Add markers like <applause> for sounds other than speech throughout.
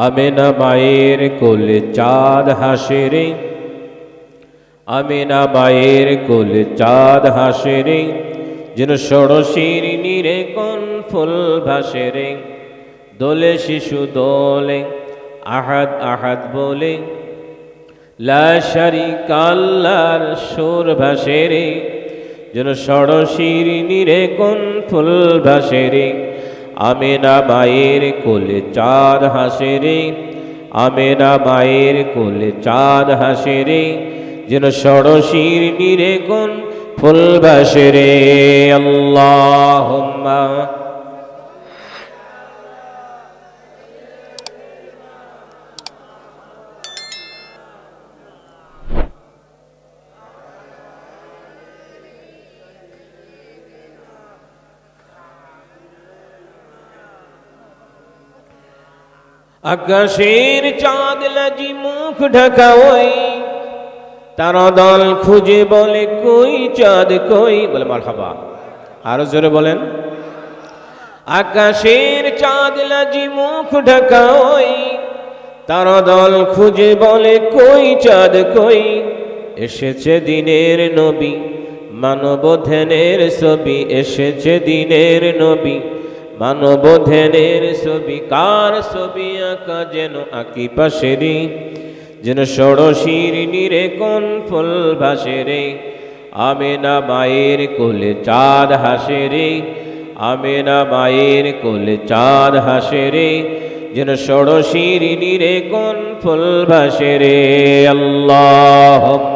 আমেনা মায়ের কোলে চাঁদ হাসে রে আমেনা মায়ের কোলে চাঁদ হাসে রে যেন ষড়শির নিরে কোন ফুল ভাসে রে দোলে শিশু দোলে, আহাদ আহাদ বলে। লা শারিকা আল্লাহর সুর ভাসে রে যেন ষড়শির নিরে কোন ফুল ভাসে রে আমেনা মায়ের কোলে চাঁদ হাসে রে। আমেনা মায়ের কোলে চাঁদ হাসে রে। যেন সরসির নিরে কোন ফুল ভাসে রে। আল্লাহ আকাশের চাঁদ লাজি মুখ ঢাকা ওই। তার দল খুঁজে বলে, কই চাঁদ, কই? বলে, মারহাবা। আরও জোরে বলেন। আকাশের চাঁদ লাজি মুখ ঢাকা ওই। তার দল খুঁজে বলে, কই চাঁদ, কই? এসেছে দিনের নবী মানব ধ্যানের ছবি। এসেছে দিনের নবী মানব ধ্যানের ছবি, কার ছবি আঁকা যেন আঁকি পাশেরি? যেন ষড়শির নিরে কোন ফুল ভাসে রে? আমেনা মায়ের কোলে চাঁদ হাসে রে। আমেনা মায়ের কোলে চাঁদ হাসে রে। যেন ষড়শির নিরে কোন ফুল ভাসে রে? আল্লাহ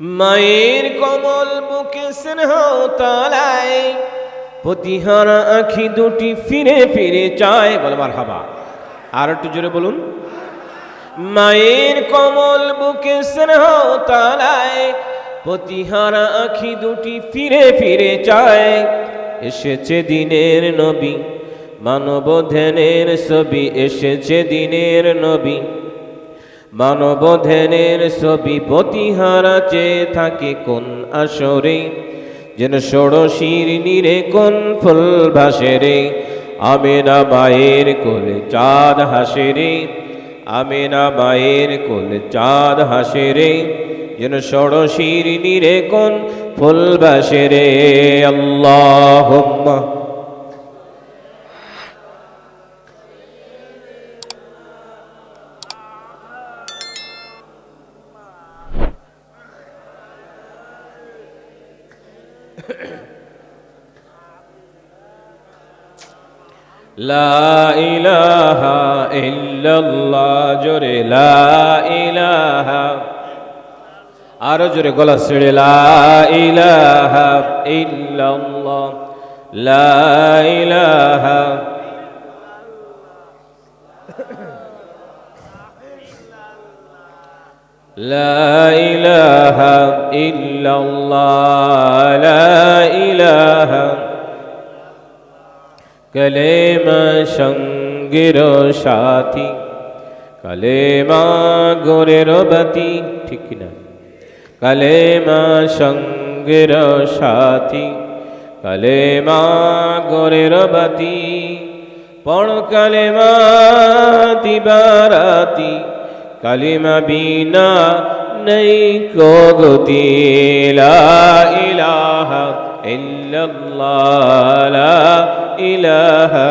মায়ের কমল বুকে স্নেহ তালায়, প্রতিহারা আখি দুটি ফিরে ফিরে চায়, বলে মার হাবা আর একটু জোরে বলুন। মায়ের কমল বুকে স্নেহ তালায়, প্রতিহারা আখি দুটি ফিরে ফিরে চায়। এসেছে দিনের নবী মানব ধ্যানের ছবি, এসেছে দিনের নবী। মানব ধ্যানের ছবি প্রতিহারা চেয়ে থাকে কোন আসরে? যেন ষোড়শির নিরে কোন ফুল ভাসে রে? আমেনা মায়ের কোলে চাঁদ হাসে রে। আমেনা মায়ের কোলে চাঁদ হাসে রে। যেন ষোড়শির নিরে কোন ফুল ভাসে রে? আল্লাহ <coughs> লা ইলাহা الله জোরে লা ইলাহা। আরও জোরে গলা ছেড়ে, লা ইলাহা ইল্লাল্লাহ, লা ইলাহা لا إله إلا الله لا إله কলেমা সঙ্গের সাথী কলেমা গোরের বাতি ঠিক না কলেমা সঙ্গের সাথী কলেমা গোরের বাতি পড় কলেমা দিবারাতি কালিমা বিনা নেই কো গতি লা ইলাহা ইল্লাল্লাহ লা ইলাহা